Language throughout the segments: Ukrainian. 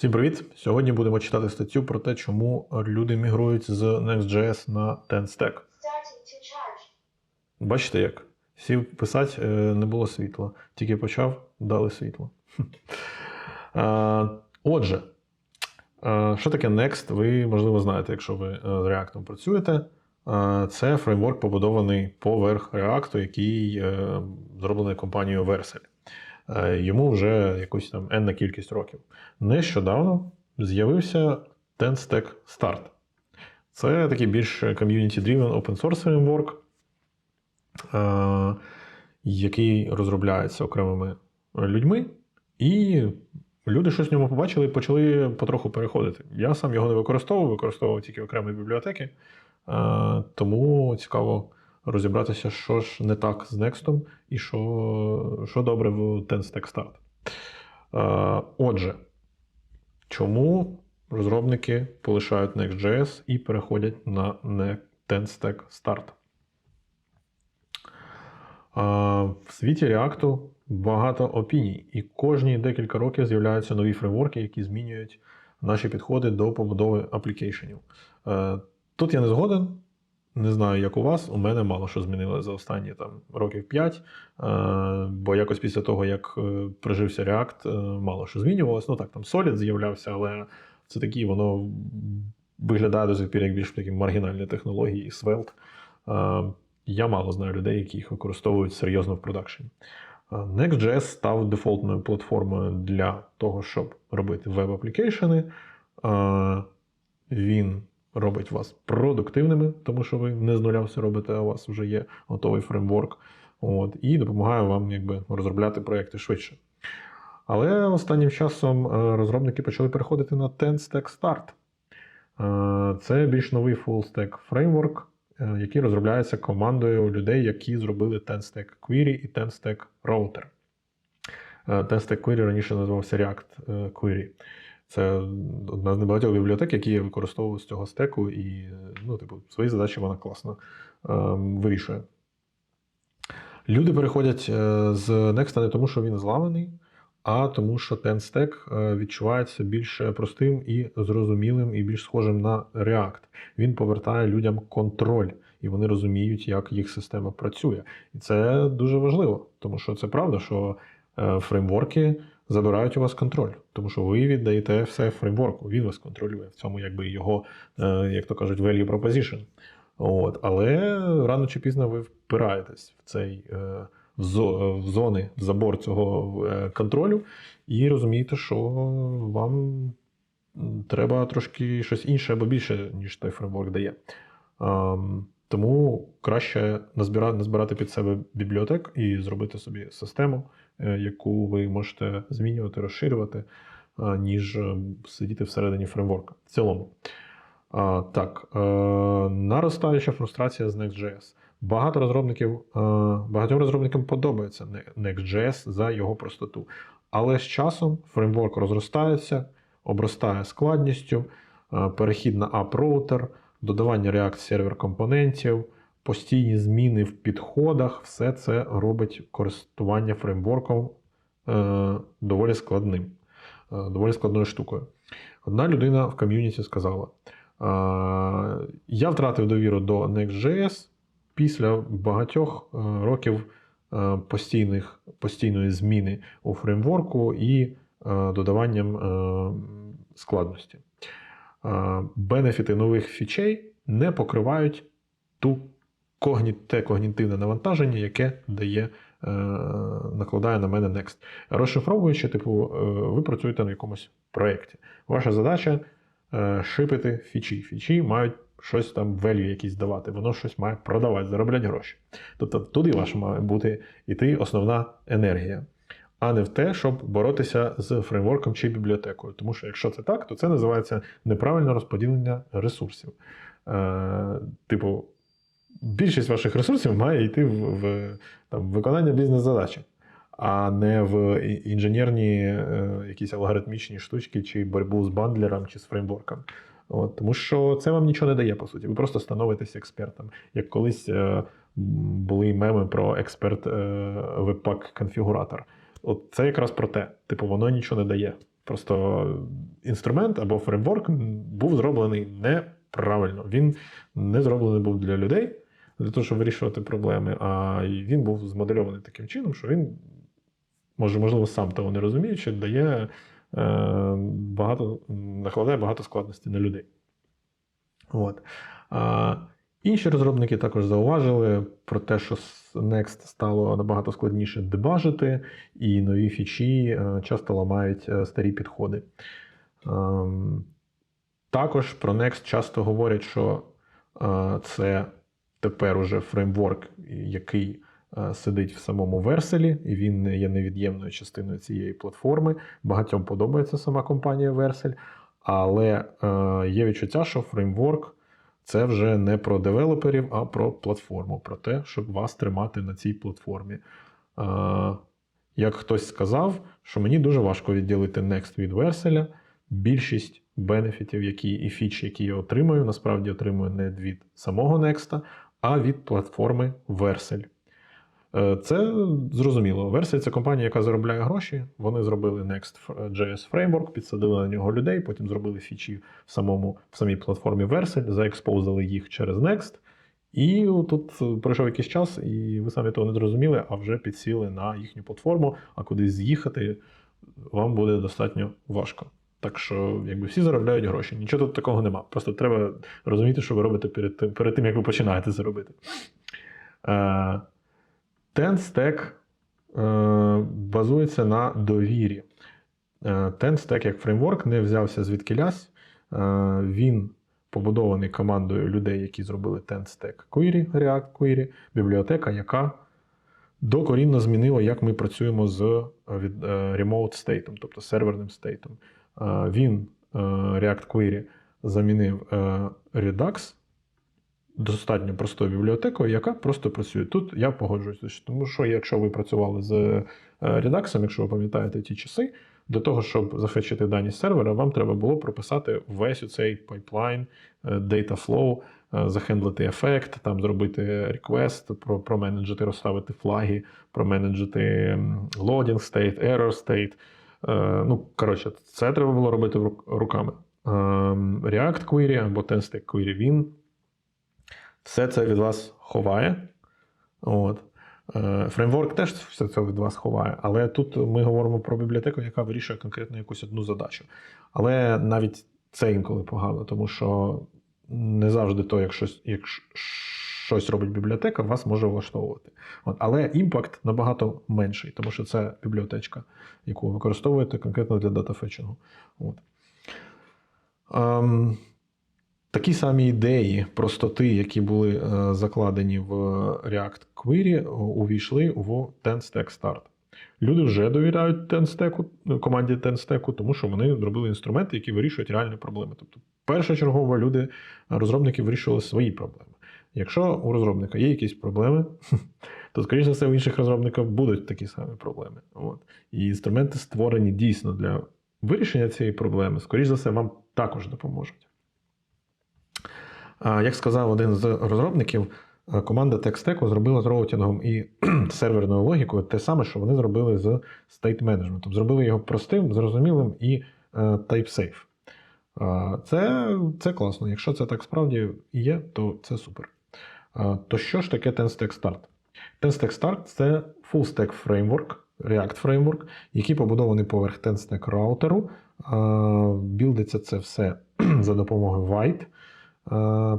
Всім привіт! Сьогодні будемо читати статтю про те, чому люди мігрують з Next.js на TenStack. Бачите як? Сів писати, е, не було світла. Тільки почав, дали світло. Отже, що таке Next, ви, можливо, знаєте, якщо ви е, з React працюєте. Це фреймворк, побудований поверх React, який е, зроблений компанією Vercel. Е, Йому вже якусь там енна кількість років. Нещодавно з'явився TenStack Start. Це такий більш community-driven open source е, який розробляється окремими людьми, і люди щось в ньому побачили і почали потроху переходити. Я сам його не використовував, використовував тільки окремі бібліотеки, е, тому цікаво розібратися, що ж не так з Next і що, що добре в TenStack Start. Е, Отже, чому розробники полишають Next.js і переходять на TenStack Start? В світі React багато опіній, і кожні декілька років з'являються нові фреймворки, які змінюють наші підходи до побудови аплікейшенів. Е, Тут я не згоден. Не знаю, як у вас. У мене мало що змінилося за останні там, років 5. Е, бо якось після того, як е, прижився React, е, мало що змінювалося. Ну так, там Solid з'являвся, але це такі, воно виглядає до сих пір як більш такі маргінальні технології, Svelte. Я мало знаю людей, які їх використовують серйозно в продакшені. Next.js став дефолтною платформою для того, щоб робити веб-аплікейшени. Він робить вас продуктивними, тому що ви не з нуля все робите, а у вас вже є готовий фреймворк. От, і допомагає вам якби, розробляти проекти швидше. Але останнім часом е, розробники почали переходити на TenStack Start. Е, Це більш новий full-stack фреймворк, е, який розробляється командою людей, які зробили TenStack Query і TenStack Router. TenStack Query раніше називався React Query. Це одна з небагатьох бібліотек, які я використовую з цього стеку, і ну, типу, свої задачі вона класно е, вирішує. Люди переходять е, з Next не тому, що він зламаний, а тому, що TenStack е, відчувається більш простим і зрозумілим, і більш схожим на React. Він повертає людям контроль, і вони розуміють, як їх система працює. І це дуже важливо, тому що це правда, що е, фреймворки забирають у вас контроль, тому що ви віддаєте все фреймворку, він вас контролює. В цьому якби його, е, як то кажуть, value proposition. От, але рано чи пізно ви впираєтесь в цей е, в, зони, в забор цього е, контролю, і розумієте, що вам треба трошки щось інше або більше, ніж той фреймворк дає. Тому краще назбирати, під себе бібліотек і зробити собі систему, яку ви можете змінювати, розширювати, е, ніж е, сидіти всередині фреймворка. В цілому. Так, е, наростаюча фрустрація з Next.js. Багато розробників, е, багатьом розробникам подобається Next.js за його простоту. Але з часом фреймворк розростається, обростає складністю, е, перехід на app-роутер, додавання React сервер компонентів, постійні зміни в підходах, все це робить користування фреймворком е, доволі складним, е, доволі складною штукою. Одна людина в ком'юніті сказала: а, я втратив довіру до Next.js після багатьох е, років е, постійних, постійної зміни у фреймворку і е, додаванням е, складності. Е, Бенефіти нових фічей не покривають ту те когнітивне навантаження, яке дає, е, накладає на мене Next. Розшифровуючи, типу, е, ви працюєте на якомусь проєкті. Ваша задача е, шипити фічі. Фічі мають щось там value якісь давати, воно щось має продавати, заробляти гроші. Тобто туди ваша має бути йти основна енергія, а не в те, щоб боротися з фреймворком чи бібліотекою. Тому що якщо це так, то це називається неправильне розподілення ресурсів. Типу, більшість ваших ресурсів має йти в, в там, виконання бізнес-задачі, а не в інженерні е, якісь алгоритмічні штучки, чи боротьбу з бандлером, чи з фреймворком. От, тому що це вам нічого не дає, по суті. Ви просто становитесь експертом. Як колись е, були меми про експерт е, веб-пак конфігуратор. От це якраз про те. Типу, воно нічого не дає. Просто інструмент або фреймворк був зроблений неправильно. Він не зроблений був для людей, для того, щоб вирішувати проблеми, а він був змодельований таким чином, що він, може, можливо, сам того не розуміючи, дає е, багато, накладає багато складностей на людей. От. А, інші розробники також зауважили про те, що Next стало набагато складніше дебажити, і нові фічі е, часто ламають е, старі підходи. Ем, Також про Next часто говорять, що це тепер уже фреймворк, який е, сидить в самому Верселі, і він є невід'ємною частиною цієї платформи. Багатьом подобається сама компанія Версель, але е, є відчуття, що фреймворк це вже не про девелоперів, а про платформу, про те, щоб вас тримати на цій платформі. Е, Як хтось сказав, що мені дуже важко відділити Next від Верселя. Більшість бенефітів, які і фіч, які я отримую, насправді отримую не від самого Next, а від платформи. Е, Це зрозуміло. Vercel – це компанія, яка заробляє гроші. Вони зробили Next.js Framework, підсадили на нього людей, потім зробили фічі в, самому, в самій платформі Vercel, заекспозили їх через Next. І тут пройшов якийсь час, і ви самі того не зрозуміли, а вже підсіли на їхню платформу, а кудись з'їхати вам буде достатньо важко. Так що, якби всі заробляють гроші, нічого тут такого нема. Просто треба розуміти, що ви робите перед тим, перед тим як ви починаєте це е, базується на довірі. TenStack як фреймворк не взявся звідкилясь. Е, він побудований командою людей, які зробили TenStack Query, React Query, бібліотека, яка докорінно змінила, як ми працюємо з е, е, remote стейтом, тобто серверним стейтом. Е, Він е, React Query замінив е, Redux достатньо простою бібліотекою, яка просто працює. Тут я погоджуюся, тому що якщо ви працювали з Redux, якщо ви пам'ятаєте ті часи, для того, щоб зафетчити дані сервера, вам треба було прописати весь цей пайплайн, data flow, е, захендлити ефект, там зробити про, променеджити, розставити флаги, променеджити loading state, error state. Е, Ну, коротше, це треба було робити руками. Ем, React Query або TenStack Query, він все це від вас ховає. От. Е, Фреймворк теж все це від вас ховає, але тут ми говоримо про бібліотеку, яка вирішує конкретно якусь одну задачу. Але навіть це інколи погано, тому що не завжди то, як щось, як ш- щось робить бібліотека, вас може влаштовувати. От. Але імпакт набагато менший, тому що це бібліотечка, яку ви використовуєте конкретно для датафетчингу. Ем, Такі самі ідеї простоти, які були е, закладені в React Query, увійшли в TenStack Start. Люди вже довіряють TenStack, команді TenStack, тому що вони зробили інструменти, які вирішують реальні проблеми. Тобто, першочергово люди, розробники вирішували свої проблеми. Якщо у розробника є якісь проблеми, то, скоріш за все, у інших розробників будуть такі самі проблеми. От. І інструменти створені дійсно для вирішення цієї проблеми, скоріш за все, вам також допоможуть. Як сказав один з розробників, е, команда TechStack зробила з роутінгом і серверною логікою те саме, що вони зробили з state management. Зробили його простим, зрозумілим і е, type-safe. Це, це класно. Якщо це так справді і є, то це супер. А, То що ж таке TenStack Start? TenStack Start це full-stack фреймворк, React фреймворк, який побудований поверх TenStack раутеру. Білдиться це все за допомогою White. Е,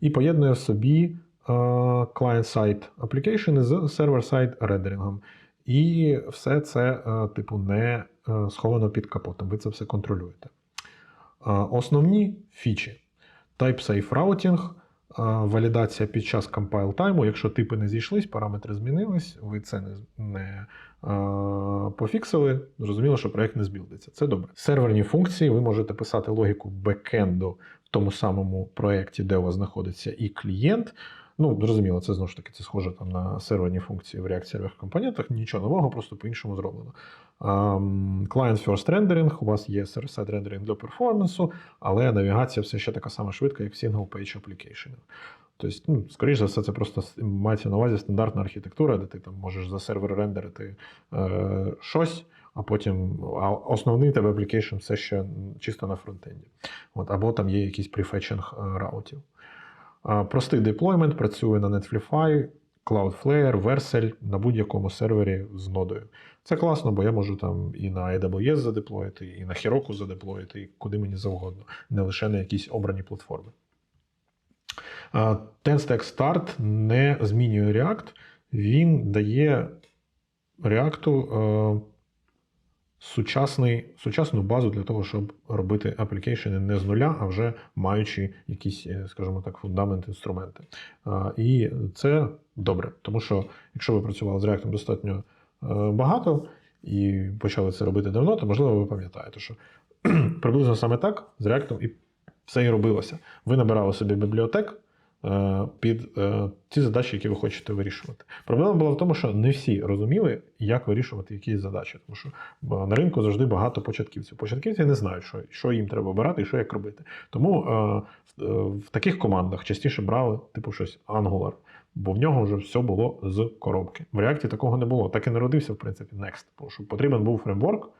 і поєднує в собі е, client-side application з server-side рендерингом. І все це, е, типу, не е, сховано під капотом. Ви це все контролюєте. Е, Основні фічі: Type-safe routing, е, валідація під час compile тайму. Якщо типи не зійшлись, параметри змінились, ви це не, не е, пофіксили, зрозуміло, що проєкт не збілдиться. Це добре. Серверні функції ви можете писати логіку бекенду в тому самому проєкті, де у вас знаходиться і клієнт. Ну, зрозуміло, це знову ж таки це схоже там на серверні функції в React серверних компонентах. Нічого нового, просто по-іншому зроблено. Client First Rendering, у вас є server-side рендеринг для перформансу, але навігація все ще така сама швидка, як Single Page Application. Тобто, ну, скоріш за все, це просто мається на увазі стандартна архітектура, де ти там можеш за сервер рендерити е, щось, а потім а основний тебе application все ще чисто на фронтенді. От, або там є якийсь префетчинг е, раутів. Простий деплоймент працює на Netlify, Cloudflare, Vercel на будь-якому сервері з нодою. Це класно, бо я можу там і на AWS задеплоїти, і на Heroku задеплоїти, і куди мені завгодно, не лише на якісь обрані платформи. TenStack Start не змінює React, він дає React е, сучасний, сучасну базу для того, щоб робити аплікейшени не з нуля, а вже маючи якісь, е, скажімо так, фундамент інструменти. І це добре, тому що якщо ви працювали з React достатньо е, багато і почали це робити давно, то можливо ви пам'ятаєте, що приблизно саме так з React і все і робилося. Ви набирали собі бібліотек під е, ті задачі, які ви хочете вирішувати. Проблема була в тому, що не всі розуміли, як вирішувати якісь задачі, тому що е, на ринку завжди багато початківців. Початківці не знають, що, що їм треба обирати і що як робити. Тому е, в, е, таких командах частіше брали, типу, щось Angular, бо в нього вже все було з коробки. В React такого не було. Так і народився, в принципі, Next. Тому що потрібен був фреймворк,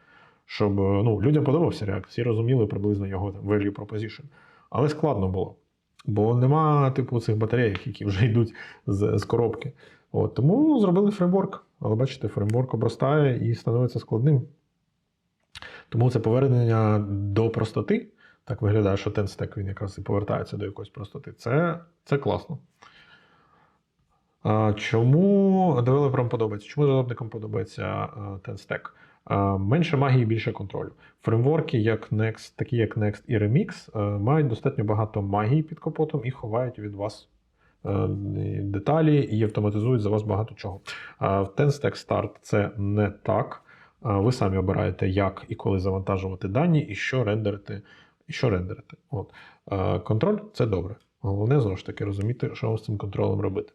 щоб е, ну, людям подобався React, всі розуміли приблизно його там, value proposition. Але складно було. Бо нема типу цих батарейок, які вже йдуть з, з коробки. От, тому зробили фреймворк. Але бачите, фреймворк обростає і становиться складним. Тому це повернення до простоти. Так виглядає, що TenStack він якраз і повертається до якоїсь простоти. Це, це класно. А, чому девелоперам подобається? Чому розробникам подобається а, TenStack? Менше магії, більше контролю. Фреймворки, як Next, такі як Next і Remix, е, мають достатньо багато магії під капотом і ховають від вас е, деталі і автоматизують за вас багато чого. В TenStack Start це не так. Ви самі обираєте, як і коли завантажувати дані, і що рендерити. І що рендерити. От. Контроль це добре. Головне, знову ж таки, розуміти, що вам з цим контролем робити.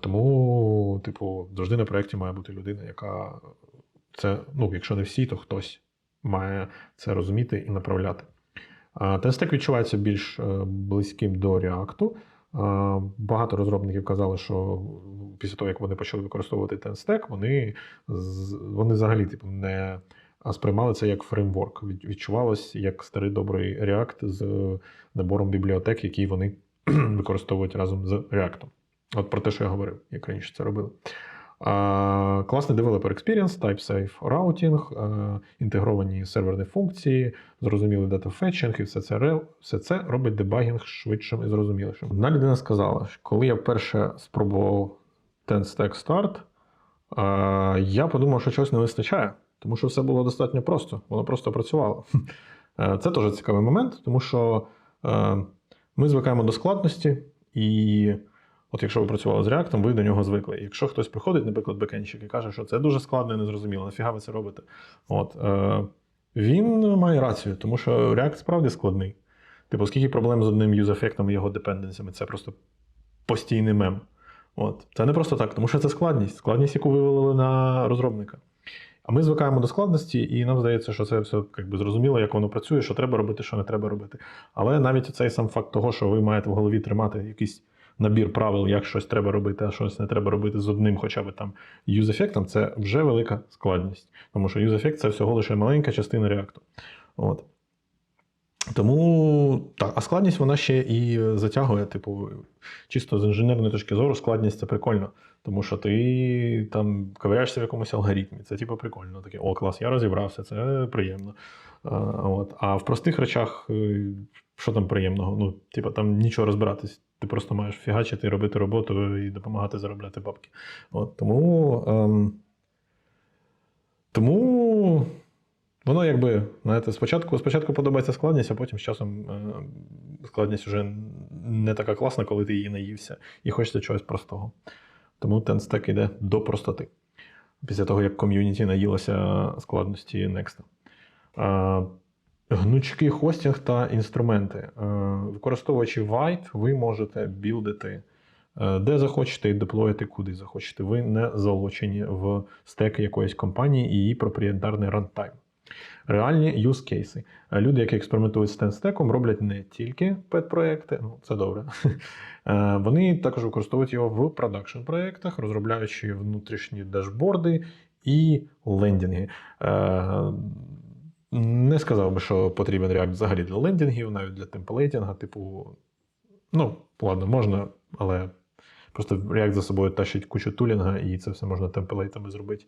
Тому, типу, завжди на проєкті має бути людина, яка це, ну, якщо не всі, то хтось має це розуміти і направляти. TenStack відчувається більш е, близьким до React. Багато розробників казали, що після того, як вони почали використовувати TenStack, вони, вони взагалі типу, не сприймали це як фреймворк. Від- Відчувалось як старий добрий React з набором бібліотек, які вони використовують разом з React. От про те, що я говорив, як раніше це робили. Класний developer experience, type-safe routing, інтегровані серверні функції, зрозумілий data fetching і все це, все це робить дебагінг швидшим і зрозумілішим. Одна людина сказала, що коли я вперше спробував TenStack Start, а, я подумав, що чогось не вистачає, тому що все було достатньо просто, воно просто працювало. Е, Це теж цікавий момент, тому що е, ми звикаємо до складності, і от якщо ви працювали з React, ви до нього звикли. І якщо хтось приходить, наприклад, бекенщик, і каже, що це дуже складно і незрозуміло, нафіга ви це робите? От, е, він має рацію, тому що React справді складний. Типу, скільки проблем з одним юз-ефектом і його депенденсами, це просто постійний мем. От. Це не просто так, тому що це складність, складність, яку вивели на розробника. А ми звикаємо до складності, і нам здається, що це все якби, зрозуміло, як воно працює, що треба робити, що не треба робити. Але навіть цей сам факт того, що ви маєте в голові тримати якийсь набір правил, як щось треба робити, а щось не треба робити з одним, хоча б там юз-ефектом, це вже велика складність. Тому що юз-ефект це всього лише маленька частина реакту. От. Тому так, а складність вона ще і затягує, типу, чисто з інженерної точки зору, складність це прикольно. Тому що ти там ковиряєшся в якомусь алгоритмі. Це типу прикольно. Таке, о, клас, я розібрався, це приємно. А, от. а в простих речах, е, що там приємного? Ну, типу, там нічого розбиратись. Ти просто маєш фігачити, робити роботу і допомагати заробляти бабки. От, тому, ем, тому воно якби, знаєте, спочатку, спочатку подобається складність, а потім з часом е, складність вже не така класна, коли ти її наївся, і хочеться чогось простого. Тому TenStack йде до простоти. Після того, як ком'юніті наїлося складності Next. Гнучкий хостинг та інструменти. Е, Використовуючи White, ви можете білдити е, де захочете і деплоїти куди захочете. Ви не залучені в стек якоїсь компанії і її проприєтарний рантайм. Реальні use кейси. Люди, які експериментують з TenStack, роблять не тільки пет-проекти, ну це добре. Е, Вони також використовують його в продакшн проєктах, розробляючи внутрішні дашборди і лендінги. Е, не сказав би, що потрібен React взагалі для лендінгів, навіть для темплейтінга, типу. Ну, ладно, можна, але просто React за собою тащить кучу тулінга, і це все можна темплейтами зробити.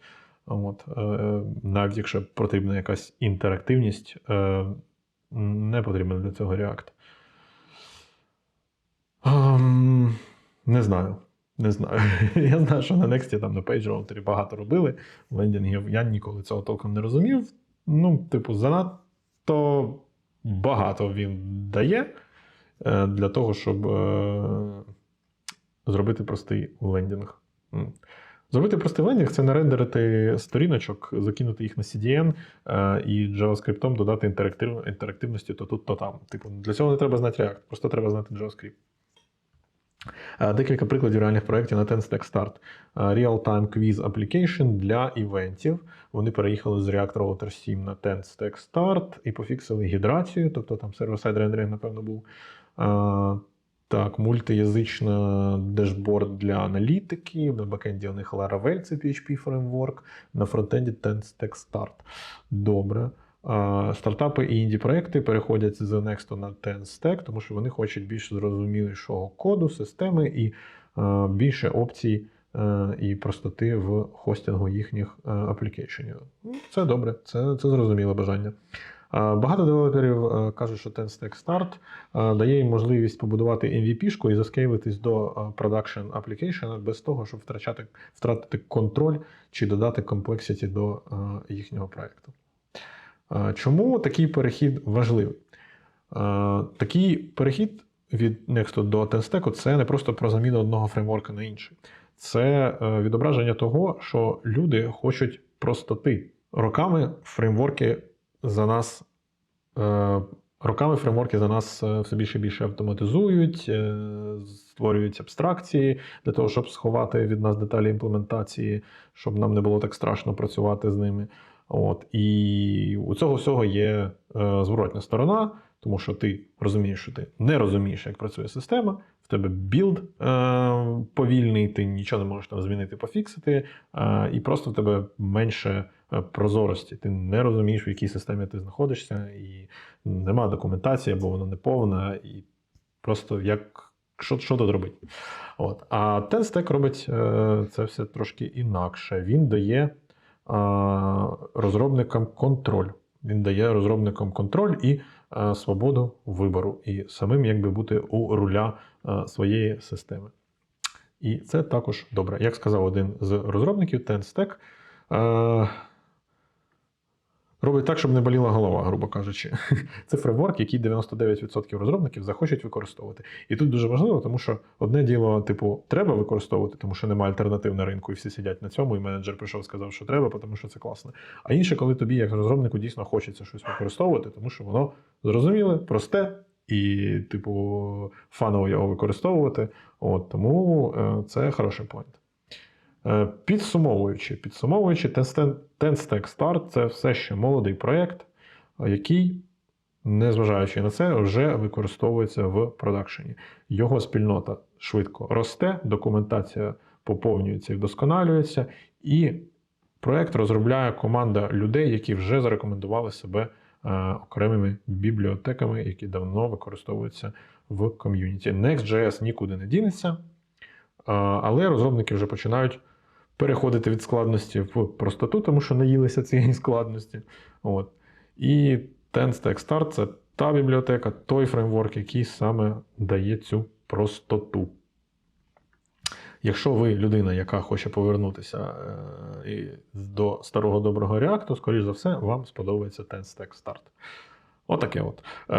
От, е, навіть якщо потрібна якась інтерактивність, е, не потрібен для цього React. Ем, не знаю. Не знаю. Я знаю, що на Next, там на PageRouter багато робили лендінгів. Я ніколи цього толком не розумів. Ну, типу, занадто багато він дає е, для того, щоб е, зробити простий лендінг. Зробити простий лендінг це не рендерити сторіночок, закинути їх на CDN е, і JavaScript додати інтерактивності то тут, то там. Типу, для цього не треба знати React, просто треба знати JavaScript. Е, Декілька прикладів реальних проєктів на TenStack Start. Е, Real-time Quiz Application для івентів. Вони переїхали з React Router 7 на TenStack Start і пофіксили гідрацію, тобто там сервер-сайд рендеринг, напевно, був. Е, Так, мультиязична дешборд для аналітики. На бекенді у них Laravel, це PHP фреймворк, на фронтенді TenStack Start. Добре. Стартапи і інді-проекти переходять з Next на TenStack, тому що вони хочуть більш зрозумілішого коду, системи і більше опцій е, і простоти в хостингу їхніх е, аплікейшенів. Ну, Це добре, це, це зрозуміле бажання. Багато девелоперів е, кажуть, що TenStack Start дає їм можливість побудувати MVP-шку і заскейлитись до production application без того, щоб втрачати, втратити контроль чи додати комплексіті до їхнього проєкту. Е, Чому такий перехід важливий? Е, Такий перехід від Next до TenStack це не просто про заміну одного фреймворка на інший. Це е, відображення того, що люди хочуть простоти. Роками фреймворки за нас. Роками фреймворки за нас все більше і більше автоматизують, створюють абстракції для того, щоб сховати від нас деталі імплементації, щоб нам не було так страшно працювати з ними. От. І у цього всього є е, зворотня сторона, тому що ти розумієш, що ти не розумієш, як працює система, в тебе білд е, повільний, ти нічого не можеш там змінити, пофіксити, е, і просто в тебе менше е, прозорості. Ти не розумієш, в якій системі ти знаходишся, і нема документації, або вона не повна, і просто як що, що тут робити. От. А TenStack робить е, це все трошки інакше. Він дає розробникам контроль. Він дає розробникам контроль і свободу вибору, і самим якби бути у руля своєї системи. І це також добре. Як сказав один з розробників, TenStack робить так, щоб не боліла голова, грубо кажучи. Це фреймворк, який 99% розробників захочуть використовувати. І тут дуже важливо, тому що одне діло, типу, треба використовувати, тому що немає альтернатив на ринку, і всі сидять на цьому, і менеджер прийшов сказав, що треба, тому що це класно. А інше, коли тобі, як розробнику, дійсно хочеться щось використовувати, тому що воно зрозуміле, просте. І, типу, фаново його використовувати. От, тому е, це хороший поінт. Е, Підсумовуючи, підсумовуючи, Tenstack Start це все ще молодий проєкт, який, незважаючи на це, вже використовується в продакшені. Його спільнота швидко росте, документація поповнюється і вдосконалюється, і проєкт розробляє команда людей, які вже зарекомендували себе е, окремими бібліотеками, які давно використовуються в ком'юніті. Next.js нікуди не дінеться, е, але розробники вже починають переходити від складності в простоту, тому що наїлися цієї складності. От. І TenStack Start це та бібліотека, той фреймворк, який саме дає цю простоту. Якщо ви людина, яка хоче повернутися е, і до старого доброго React, скоріш за все, вам сподобається TenStack Start. Отаке от. Е,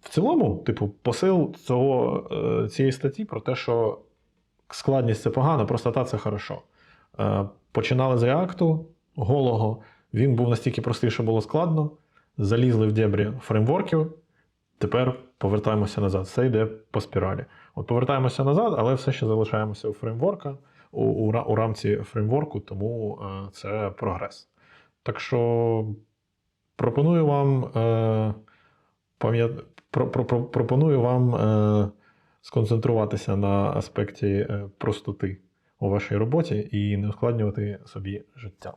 в цілому, типу, посил цього, е, цієї статті про те, що складність це погано, простота це хорошо. Е, починали з React голого, він був настільки простий, що було складно. Залізли в дебрі фреймворків. Тепер повертаємося назад. Все йде по спіралі. От повертаємося назад, але все ще залишаємося у фреймворка, у, у, у рамці фреймворку, тому е, це прогрес. Так що пропоную вам, е, про, про, про, пропоную вам е, сконцентруватися на аспекті е, простоти у вашій роботі і не ускладнювати собі життя.